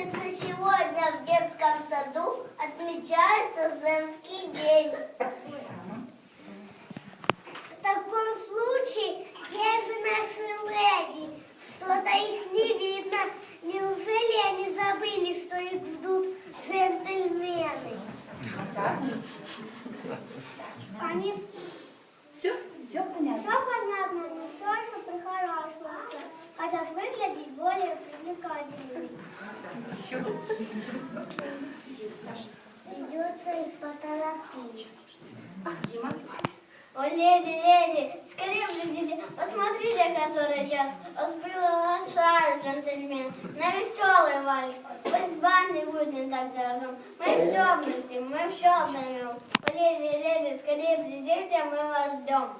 Помнится, сегодня в детском саду отмечается женский день. В таком случае, где же наши леди? Что-то их не видно. Неужели они забыли, что их ждут джентльмены? Они выглядеть более привлекательными. Придется их поторопить. Дима? О, леди, леди, скорее придите, посмотрите, который час. Вас приглашают, джентльмен, на веселый вальс. Пусть бан не будет не так разом. Мы все объясним, мы все поймем. О, леди, леди, скорее придите, мы вас ждем.